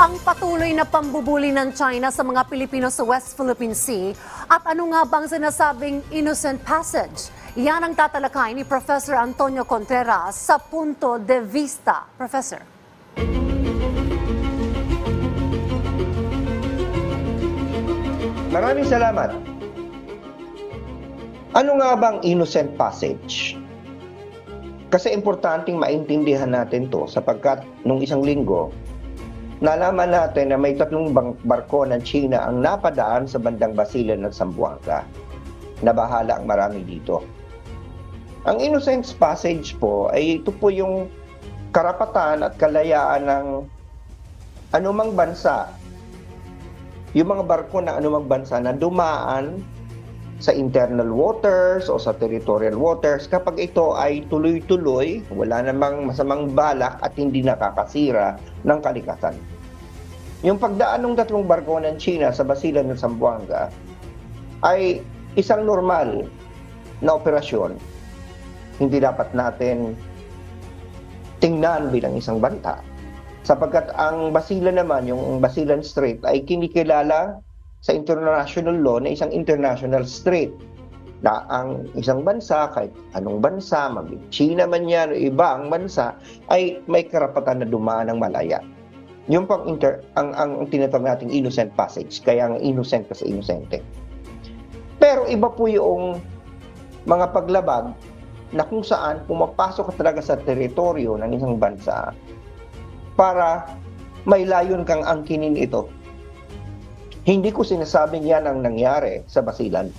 Ang patuloy na pambubuli ng China sa mga Pilipino sa West Philippine Sea at ano nga bang sinasabing innocent passage? Yan ang tatalakay ni Professor Antonio Contreras sa Punto de Vista. Professor. Maraming salamat. Ano nga bang innocent passage? Kasi importanteng maintindihan natin to sapagkat nung isang linggo, nalaman natin na may tatlong barko ng China ang napadaan sa bandang Basilan ng Zamboanga. Nabahala ang marami dito. Ang innocent passage po ay ito po yung karapatan at kalayaan ng anumang bansa yung mga barko ng anumang bansa na dumaan sa internal waters o sa territorial waters kapag ito ay tuloy-tuloy, wala namang masamang balak at hindi nakakasira ng kalikasan. Yung pagdaan ng tatlong barko ng China sa Basilan ng Zamboanga ay isang normal na operasyon. Hindi dapat natin tingnan bilang isang banta sapagkat ang Basilan naman, yung Basilan Strait ay kinikilala sa international law na isang international strait na ang isang bansa, kahit anong bansa, maging China man yan o ibang bansa, ay may karapatan na dumaan ng malaya. Yung pang inter, ang, ang, tinatawag nating innocent passage, kaya ang innocent kasi inosente. Pero iba po yung mga paglabag na kung saan pumapasok ka talaga sa teritoryo ng isang bansa para may layon kang angkinin ito. Hindi ko sinasabing yan ang nangyari sa Basilan.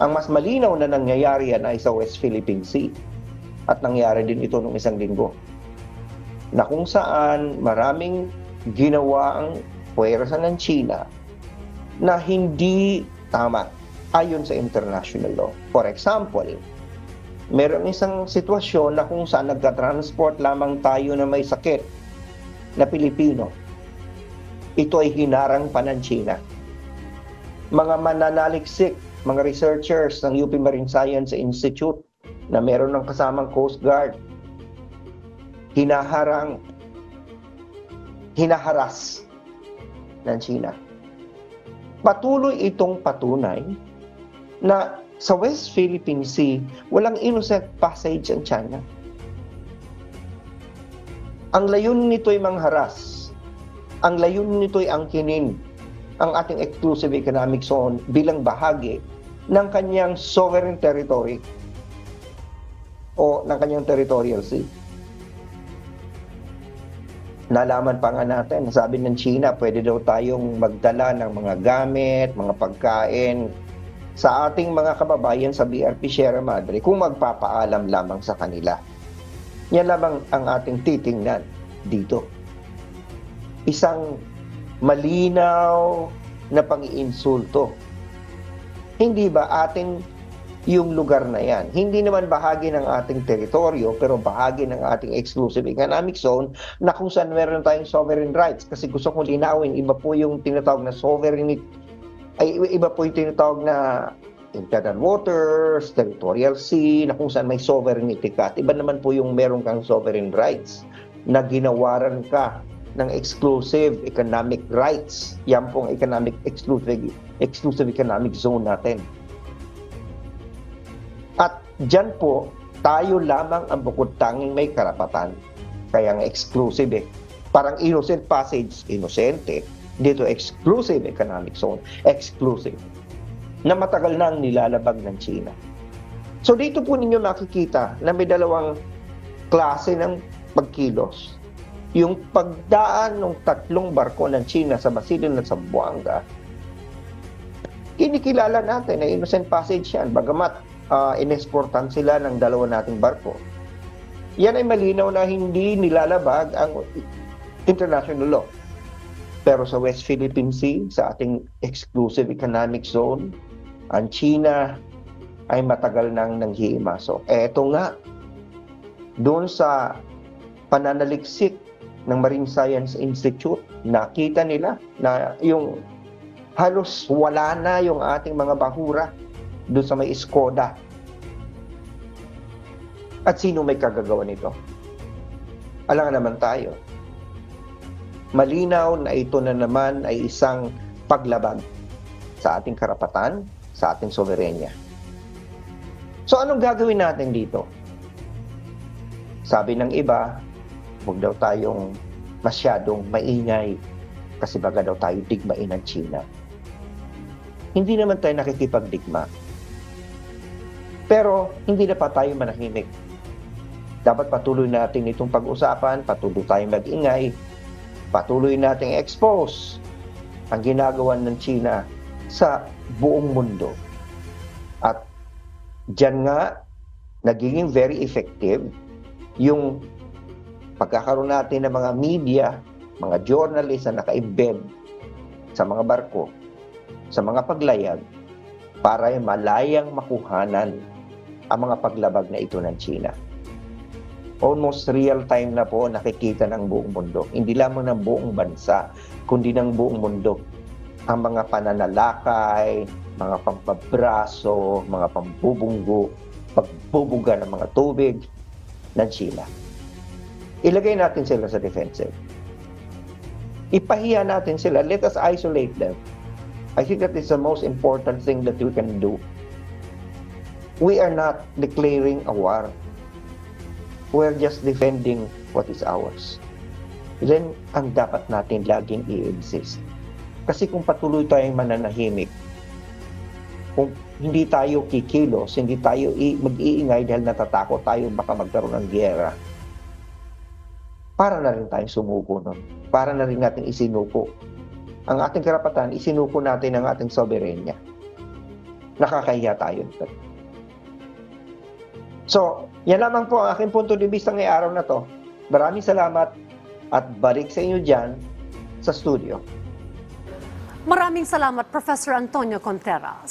Ang mas malinaw na nangyayari yan ay sa West Philippine Sea. At nangyari din ito nung isang linggo. Na kung saan maraming ginawa ang puwersa ng China na hindi tama ayon sa international law. For example, meron isang sitwasyon na kung saan nagka-transport lamang tayo na may sakit na Pilipino. Ito ay hinarang pa ng China. Mga mananaliksik, mga researchers ng UP Marine Science Institute na meron ng kasamang Coast Guard, hinaharang, hinaharas ng China. Patuloy itong patunay na sa West Philippine Sea, walang innocent passage ang China. Ang layunin nito ay mangharas. Ang layunin nito ay angkinin ang ating exclusive economic zone bilang bahagi ng kanyang sovereign territory o ng kanyang territorial sea. Nalaman pa nga natin, sabi ng China, pwede daw tayong magdala ng mga gamit, mga pagkain sa ating mga kababayan sa BRP Sierra Madre kung magpapaalam lamang sa kanila. Yan lamang ang ating titingnan dito. Isang malinaw na pang-iinsulto. Hindi ba ating yung lugar na yan? Hindi naman bahagi ng ating teritoryo pero bahagi ng ating exclusive economic zone na kung saan meron tayong sovereign rights. Kasi gusto kong linawin, iba po yung tinatawag na sovereignty ay iba po yung tinatawag na internal waters, territorial sea, na kung saan may sovereignty ka. At iba naman po yung meron kang sovereign rights na ginawaran ka ng exclusive economic rights. Yan pong economic exclusive, exclusive economic zone natin. At dyan po, tayo lamang ang bukod tanging may karapatan. Kaya nga exclusive eh. Parang innocent passage, inosente. Dito exclusive economic zone, exclusive. Na matagal na ang nilalabag ng China. So dito po ninyo makikita na may dalawang klase ng pagkilos. Yung pagdaan ng tatlong barko ng China sa Basilan at Zamboanga, kinikilala natin na innocent passage yan, bagamat uh, inesportan sila ng dalawa nating barko. Yan ay malinaw na hindi nilalabag ang international law. Pero sa West Philippine Sea, sa ating exclusive economic zone, ang China ay matagal nang nanghihimasok. Eto nga, doon sa pananaliksik ng Marine Science Institute, nakita nila na yung halos wala na yung ating mga bahura doon sa may Skoda. At sino may kagagawa nito? Alam naman tayo. malinaw na ito na naman ay isang paglabag sa ating karapatan, sa ating soberenya. So anong gagawin natin dito? Sabi ng iba, huwag daw tayong masyadong maingay kasi baga daw tayo digmain ng China. Hindi naman tayo nakikipagdigma. Pero hindi na pa tayo manahimik. Dapat patuloy natin itong pag-usapan, patuloy tayong mag-ingay, patuloy nating expose ang ginagawa ng China sa buong mundo. At Diyan nga, nagiging very effective yung pagkakaroon natin ng mga media, mga journalist na naka-embed sa mga barko, sa mga paglayag, para ay malayang makuhanan ang mga paglabag na ito ng China. Almost real time na po nakikita ng buong mundo. Hindi lamang ng buong bansa, kundi ng buong mundo. Ang mga pananalakay, mga pampabraso, mga pambubunggo, pagbubuga ng mga tubig ng China. Ilagay natin sila sa defensive. Ipahiya natin sila. Let us isolate them. I think that is the most important thing that we can do. We are not declaring a war. We're just defending what is ours. Then, ang dapat natin laging i-insist. Kasi kung patuloy tayong mananahimik, kung hindi tayo kikilos, hindi tayo mag-iingay dahil natatakot tayo baka magkaroon ng giyera, para na rin tayong sumuko nun. Para na rin natin isinuko. Ang ating karapatan, isinuko natin ang ating soberenya. Nakakahiya tayo. So, yan lamang po ang aking punto de vista ngayong araw na to. Maraming salamat at balik sa inyo dyan sa studio. Maraming salamat, Professor Antonio Contreras.